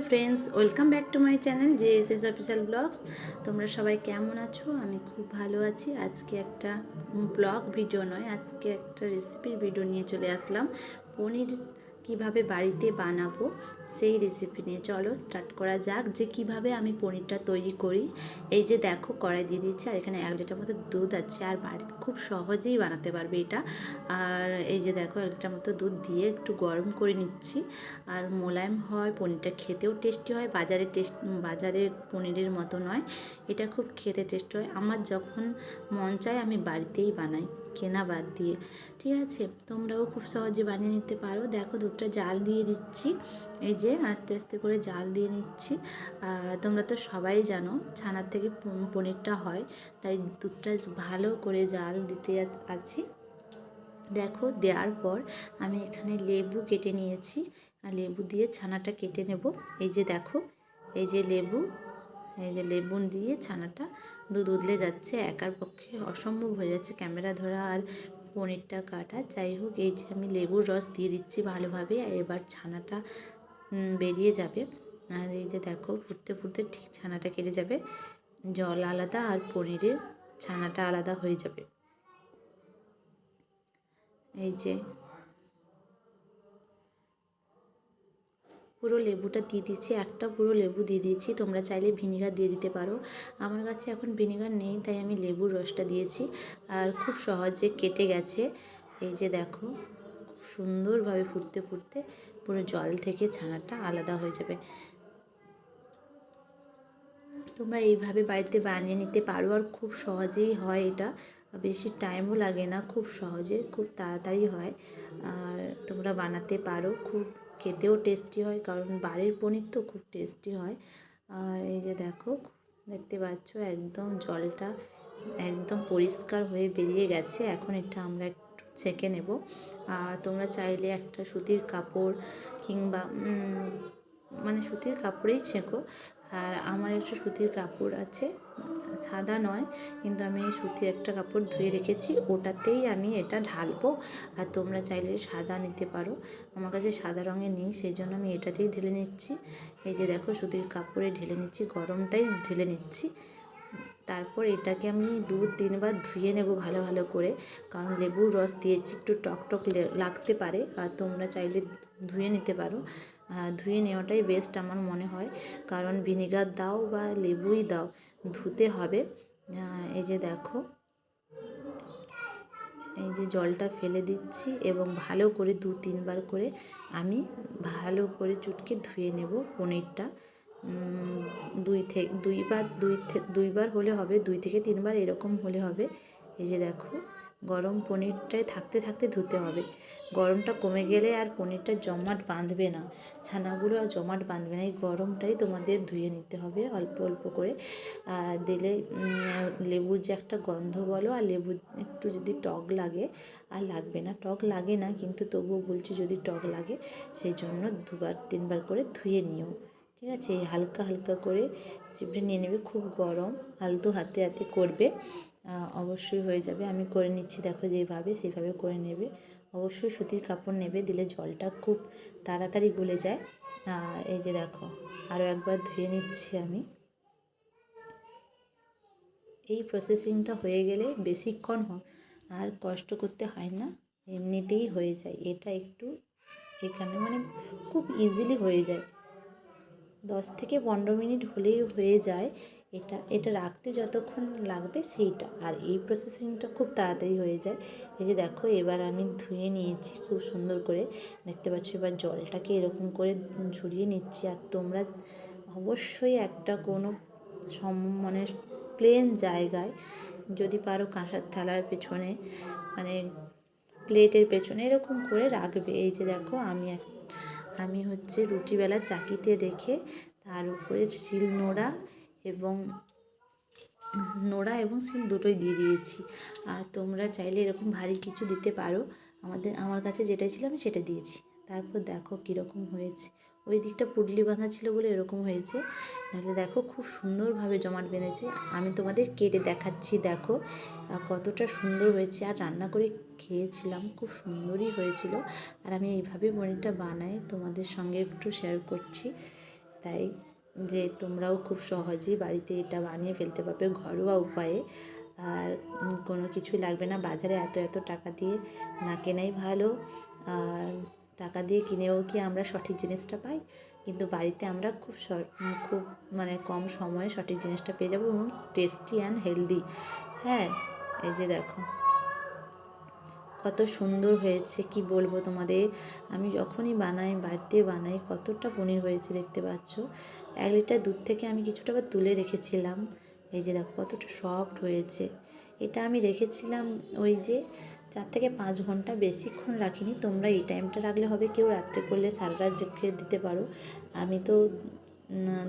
Hello friends welcome back to my channel J S S official blogs তোমরা সবাই কেমন আছো? আমি খুব ভালো আছি। আজকে একটা ব্লগ ভিডিও নয়, আজকে একটা রেসিপির ভিডিও নিয়ে চলে আসলাম। পনির কীভাবে বাড়িতে বানাবো সেই রেসিপি নিয়ে। চলো স্টার্ট করা যাক যে কীভাবে আমি পনিরটা তৈরি করি। এই যে দেখো কড়াই দিয়ে দিচ্ছি আর এখানে এক লিটার মতো দুধ আছে আর বাড়িতে খুব সহজেই বানাতে পারবে এটা। আর এই যে দেখো এক লিটার মতো দুধ দিয়ে একটু গরম করে নিচ্ছি। আর মোলায়েম হয়, পনিরটা খেতেও টেস্টি হয়, বাজারে টেস্ট বাজারের পনিরের মতো নয়। এটা খুব খেতে টেস্টি হয়। আমার যখন মন চায় আমি বাড়িতেই বানাই। কেনা বাদ দিয়ে। ঠিক আছে? তোমরাও খুব সহজে বানিয়ে নিতে পারো। দেখো, দুধটা জাল দিয়ে দিচ্ছি। এই যে, আস্তে আস্তে করে জাল দিয়ে নিচ্ছি। তোমরা তো সবাই জানো, ছানার থেকে পনিরটা হয়। তাই দুধটা ভালো করে জাল দিতে আছি। দেখো, দেওয়ার পর আমি এখানে লেবু কেটে নিয়েছি। আর লেবু দিয়ে ছানাটা কেটে নেব। এই যে, দেখো, এই যে লেবু। এই যে লেবুন দিয়ে ছানাটা দুধ উদলে যাচ্ছে, একার পক্ষে অসম্ভব হয়ে যাচ্ছে। ক্যামেরা ধরা আর পনিরটা কাটা। যাই হোক, এই যে আমি লেবুর রস দিয়ে দিচ্ছি ভালোভাবে এবার ছানাটা বেরিয়ে যাবে। আর এই যে দেখো, ফুটতে ফুটতে ঠিক ছানাটা কেটে যাবে। জল আলাদা আর পনিরের ছানাটা আলাদা হয়ে যাবে। এই যে পুরো লেবুটা দিয়ে দিচ্ছি, একটা পুরো লেবু দিয়ে দিচ্ছি। তোমরা চাইলে ভিনিগার দিয়ে দিতে পারো। আমার কাছে এখন ভিনিগার নেই, তাই আমি লেবুর রসটা দিয়েছি। আর খুব সহজে কেটে গেছে। এই যে দেখো, খুব সুন্দরভাবে ফুটতে ফুটতে পুরো জল থেকে ছানাটা আলাদা হয়ে যাবে। তোমরা এইভাবে বাড়িতে বানিয়ে নিতে পারো, আর খুব সহজেই হয় এটা। বেশি টাইমও লাগে না, খুব সহজে, খুব তাড়াতাড়ি হয়। আর তোমরা বানাতে পারো, খুব খেতেও টেস্টি হয়, কারণ বাড়ির পনির তো খুব টেস্টি হয়। আর এই যে দেখো, দেখতে পাচ্ছ একদম জলটা একদম পরিষ্কার হয়ে বেরিয়ে গেছে, এখন এটা আমরা একটু ছেঁকে নেব। আর তোমরা চাইলে একটা সুতির কাপড় কিংবা মানে সুতির কাপড়েই ছেঁকো আর আমার একটা সুতির কাপড় আছে, সাদা নয়, কিন্তু আমি সুতির একটা কাপড় ধুয়ে রেখেছি, ওটাতেই আমি এটা ঢালবো। আর তোমরা চাইলে সাদা নিতে পারো, আমার কাছে সাদা রঙের নেই সেই জন্য আমি এটাতেই ঢেলে নিচ্ছি। এই যে দেখো সুতির কাপড়ে ঢেলে নিচ্ছি, গরমটাই ঢেলে নিচ্ছি। তারপর এটাকে আমি দু তিনবার ধুয়ে নেব ভালো ভালো করে, কারণ লেবুর রস দিয়েছি, একটু টক টক লে- লাগতে পারে, আর তোমরা চাইলে ধুয়ে নিতে পারো। ধুয়ে নেওয়াটাই বেস্ট আমার মনে হয়। কারণ ভিনিগার দাও বা লেবুই দাও, ধুতে হবে। এই যে দেখো, এই যে জলটা ফেলে দিচ্ছি এবং ভালো করে দু তিনবার করে আমি ভালো করে চুটকে ধুয়ে নেব পনিরটা। দুই থেকে দুইবার, দুই দুইবার হলে হবে, দুই থেকে তিনবার এরকম হলে হবে। এই যে দেখো গরম পনিরটায় থাকতে থাকতে ধুতে হবে। গরমটা কমে গেলে আর পনিরটা জমাট বাঁধবে না। ছানাগুলো আর জমাট বাঁধবে না, এই গরমটাই তোমাদের ধুয়ে নিতে হবে অল্প অল্প করে। দিলে লেবুর যে একটা গন্ধ বলো, আর লেবু একটু যদি টক লাগে, আর লাগবে না। টক লাগে না, কিন্তু তবুও বলছি যদি টক লাগে, সেই জন্য দুবার, তিনবার করে ধুয়ে নিও। ঠিক আছে? হালকা হালকা করে চিপড়ে নিয়ে নেবে, খুব গরম, আলতো হাতে হাতে করবে। অবশ্যই হয়ে যাবে। আমি করে নিচ্ছি, দেখো যেভাবে সেইভাবে করে নেবে। অবশ্যই সুতির কাপড় নেবে, দিলে জলটা খুব তাড়াতাড়ি গলে যায়। এই যে দেখো আরও একবার ধুয়ে নিচ্ছি আমি। এই প্রসেসিংটা হয়ে গেলে বেশিক্ষণ আর কষ্ট করতে হয় না, এমনিতেই হয়ে যায়। এটা একটু এখানে মানে খুব ইজিলি হয়ে যায়। দশ থেকে পনেরো মিনিট হলেই হয়ে যায়। এটা এটা রাখতে যতক্ষণ লাগবে সেইটা। আর এই প্রসেসিংটা খুব তাড়াতাড়ি হয়ে যায়। এই যে দেখো, এবার আমি ধুয়ে নিয়েছি খুব সুন্দর করে। দেখতে পাচ্ছ, এবার জলটাকে এরকম করে ঝরিয়ে নিচ্ছি। আর তোমরা অবশ্যই একটা কোনো সম মানে প্লেন জায়গায় যদি পারো কাঁসার থালার পেছনে মানে প্লেটের পেছনে এরকম করে রাখবে। এই যে দেখো, আমি আমি হচ্ছে রুটিবেলা চাকিতে রেখে তার উপরে শিল নোড়া এবং নোড়া এবং শিল দুটোই দিয়ে দিয়েছি। আর তোমরা চাইলে এরকম ভারী কিছু দিতে পারো। আমাদের, আমার কাছে যেটা ছিল আমি সেটা দিয়েছি। তারপর দেখো কীরকম হয়েছে। ওই দিকটা পুডলি বাঁধা ছিল বলে এরকম হয়েছে। নাহলে দেখো খুব সুন্দরভাবে জমাট বেঁধেছে। আমি তোমাদের কেটে দেখাচ্ছি, দেখো। কতটা সুন্দর হয়েছে। আর রান্না করে খেয়েছিলাম, খুব সুন্দরই হয়েছিল। আর আমি এইভাবে পনিরটা বানাই তোমাদের সঙ্গে একটু শেয়ার করছি। তাই যে তোমরাও খুব সহজেই বাড়িতে এটা বানিয়ে ফেলতে পারবে ঘরোয়া উপায়ে। আর কোনো কিছুই লাগবে না। বাজারে এত এত টাকা দিয়ে না কেনাই ভালো। আর টাকা দিয়ে কিনেও কি আমরা সঠিক জিনিসটা পাই? কিন্তু বাড়িতে আমরা খুব খুব মানে কম সময়ে সঠিক জিনিসটা পেয়ে যাব এবং টেস্টি অ্যান্ড হেলদি হ্যাঁ এই যে দেখো। কত সুন্দর হয়েছে, কি বলব তোমাদের? আমি যখনই বানাই, বাড়িতে বানাই, কতটা পনির হয়েছে দেখতে পাচ্ছ? এক লিটার দুধ থেকে আমি কিছুটা আবার তুলে রেখেছিলাম। এই যে দেখো কতটা সফট হয়েছে। এটা আমি রেখেছিলাম ওই যে চার থেকে পাঁচ ঘণ্টা বেশিক্ষণ রাখিনি। তোমরা এই টাইমটা রাখলে হবে, কেউ রাত্রে করলে সারা রাত রেখে দিতে পারো। আমি তো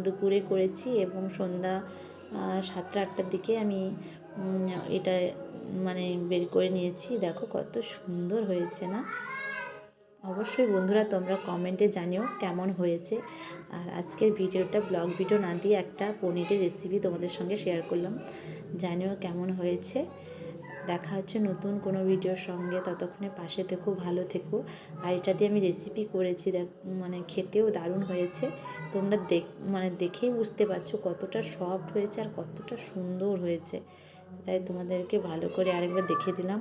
দুপুরে করেছি এবং সন্ধ্যা সাতটা, আটটার দিকে আমি এটা মানে বের করে নিয়েছি। দেখো কত সুন্দর হয়েছে না? অবশ্যই বন্ধুরা তোমরা কমেন্টে জানিও কেমন হয়েছে। আর আজকের ভিডিওটা, ব্লগ ভিডিও না দিয়ে একটা পনিরের রেসিপি তোমাদের সঙ্গে শেয়ার করলাম। জানিও কেমন হয়েছে। দেখা হচ্ছে নতুন কোনো ভিডিওর সঙ্গে। ততক্ষণে পাশে থেকো, ভালো থেকো। আর এটা দিয়ে আমি রেসিপি করেছি মানে খেতেও দারুণ হয়েছে। তোমরা দেখ মানে দেখেই বুঝতে পারছ কতটা সফট হয়েছে আর কতটা সুন্দর হয়েছে। তাই তোমাদেরকে ভালো করে আরেকবার দেখিয়ে দিলাম।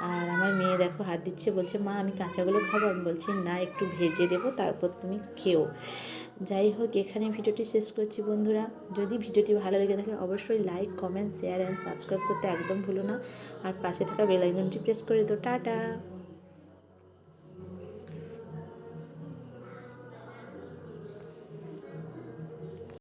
আর আমার মেয়ে দেখো হাত দিচ্ছে, বলছে, মা, আমি কাঁচাগুলো খাব? আমি বলছি, না, একটু ভেজে দেবো, তারপর তুমি খেও। যাই হোক এখানে ভিডিওটি শেষ করছি বন্ধুরা। যদি ভিডিওটি ভালো লেগে থাকে, অবশ্যই like, comment, share and subscribe করতে একদম ভুলো না। আর পাশে থাকা বেল আইকনটি প্রেস করে দো টাটা!